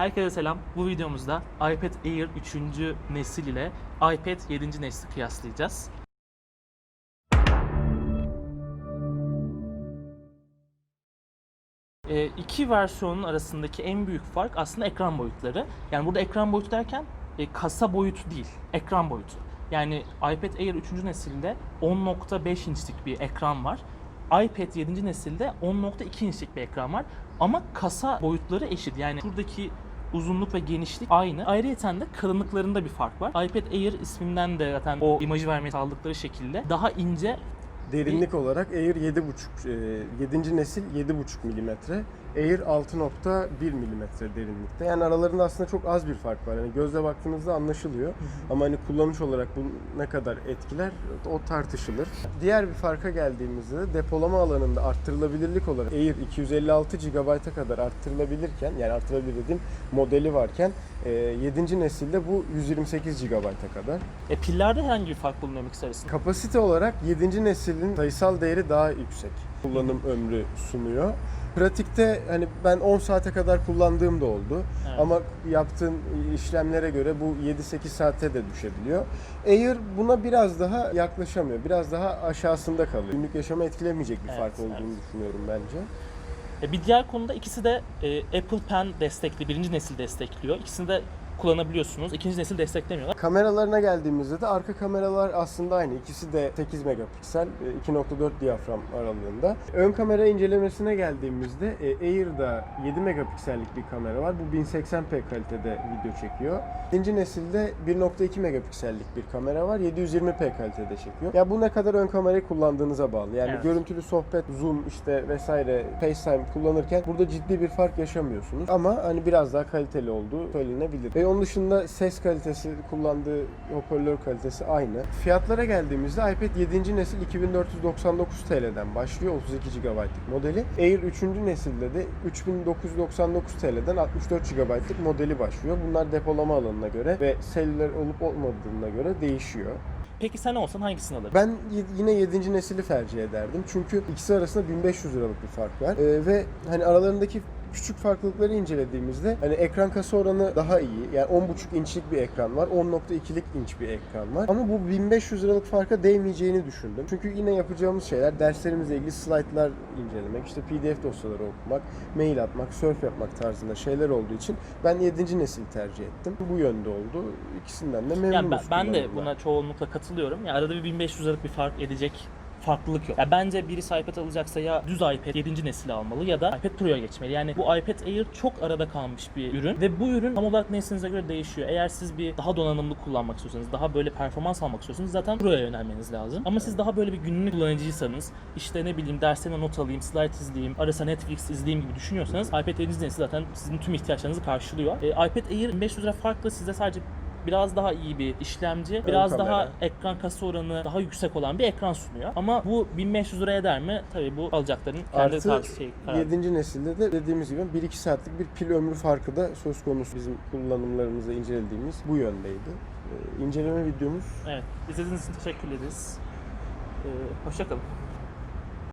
Herkese selam. Bu videomuzda iPad Air 3. nesil ile iPad 7. nesli kıyaslayacağız. Ee, iki versiyonun arasındaki en büyük fark aslında ekran boyutları. Yani burada ekran boyutu derken e, kasa boyutu değil, ekran boyutu. Yani iPad Air 3. nesilde 10.5 inçlik bir ekran var. iPad 7. nesilde 10.2 inçlik bir ekran var. Ama kasa boyutları eşit. Yani şuradaki uzunluk ve genişlik aynı. Ayrıca de kalınlıklarında bir fark var. iPad Air isminden de zaten o imajı vermeye sağladıkları şekilde daha ince Derinlik olarak Air 7.5 7. nesil 7.5 mm. Air 6.1 mm derinlikte. Yani aralarında aslında çok az bir fark var. Yani gözle baktığınızda anlaşılıyor. Ama hani kullanış olarak bu ne kadar etkiler o tartışılır. Diğer bir farka geldiğimizde de depolama alanında arttırılabilirlik olarak Air 256 GB'a kadar arttırılabilirken yani arttırılabilir dediğim modeli varken 7. nesilde bu 128 GB'a kadar. e, pillerde herhangi bir fark bulunuyor mu arasında? Kapasite olarak 7. neslin sayısal değeri daha yüksek. Kullanım ömrü sunuyor. Pratikte hani ben 10 saate kadar kullandığım da oldu. Evet. Ama yaptığın işlemlere göre bu 7-8 saate de düşebiliyor. Air buna biraz daha yaklaşamıyor. Biraz daha aşağısında kalıyor. Günlük yaşamı etkilemeyecek bir Evet, fark olduğunu evet. düşünüyorum bence. E, Bir diğer konuda ikisi de e, Apple Pen destekli, birinci nesil destekliyor. İkisini de kullanabiliyorsunuz. İkinci nesil desteklemiyorlar. Kameralarına geldiğimizde de arka kameralar aslında aynı. İkisi de 8 megapiksel, e, 2.4 diyafram aralığında. Ön kamera incelemesine geldiğimizde e, Air'da 7 megapiksellik bir kamera var. Bu 1080p kalitede video çekiyor. İkinci nesilde 1.2 megapiksellik bir kamera var. 720p kalitede çekiyor. Ya bu ne kadar ön kamerayı kullandığınıza bağlı. Yani Evet. görüntülü sohbet, zoom işte vesaire FaceTime kullanırken burada ciddi bir fark yaşamıyorsunuz. Ama hani biraz daha kaliteli olduğu söylenebilir. Ve onun dışında ses kalitesi, kullandığı hoparlör kalitesi aynı. Fiyatlara geldiğimizde iPad 7. nesil 2499 TL'den başlıyor 32 GB'lık modeli. Air 3. nesilde de 3999 TL'den 64 GB'lık modeli başlıyor. Bunlar depolama alanına göre ve selüler olup olmadığına göre değişiyor. Peki sen olsan hangisini alırdın? Ben yine 7. nesili tercih ederdim. Çünkü ikisi arasında 1500 liralık bir fark var. Ee, ve hani aralarındaki küçük farklılıkları incelediğimizde hani ekran kasa oranı daha iyi. Yani 10.5 inçlik bir ekran var. 10.2'lik inç bir ekran var. Ama bu 1500 liralık farka değmeyeceğini düşündüm. Çünkü yine yapacağımız şeyler derslerimizle ilgili slaytlar incelemek, işte PDF dosyaları okumak, mail atmak, surf yapmak tarzında şeyler olduğu için ben 7. nesil tercih ettim. Bu yönde oldu. İkisinden de memnunuz. Yani ben, ben de buna çoğunlukla katılıyorum. Yani arada bir 1500 liralık bir fark edecek farklılık yok. Ya bence birisi iPad alacaksa ya düz iPad 7. nesil almalı ya da iPad Pro'ya geçmeli. Yani bu iPad Air çok arada kalmış bir ürün ve bu ürün tam olarak neslinize göre değişiyor. Eğer siz bir daha donanımlı kullanmak istiyorsanız, daha böyle performans almak istiyorsanız zaten Pro'ya yönelmeniz lazım. Ama siz daha böyle bir günlük kullanıcıysanız, işte ne bileyim derslerime not alayım, slide izleyeyim, arasa Netflix izleyeyim gibi düşünüyorsanız iPad 7. nesil zaten sizin tüm ihtiyaçlarınızı karşılıyor. E, iPad Air 500 lira farklı size sadece biraz daha iyi bir işlemci, biraz kamera. daha ekran kasa oranı daha yüksek olan bir ekran sunuyor. Ama bu 1500 liraya eder mi? Tabii bu alacakların kendi Artı tarz şey karar. 7. nesilde de dediğimiz gibi 1-2 saatlik bir pil ömrü farkı da söz konusu bizim kullanımlarımızda incelediğimiz bu yöndeydi. Ee, İnceleme videomuz Evet. İzlediğiniz için teşekkür ederiz. Ee, hoşçakalın.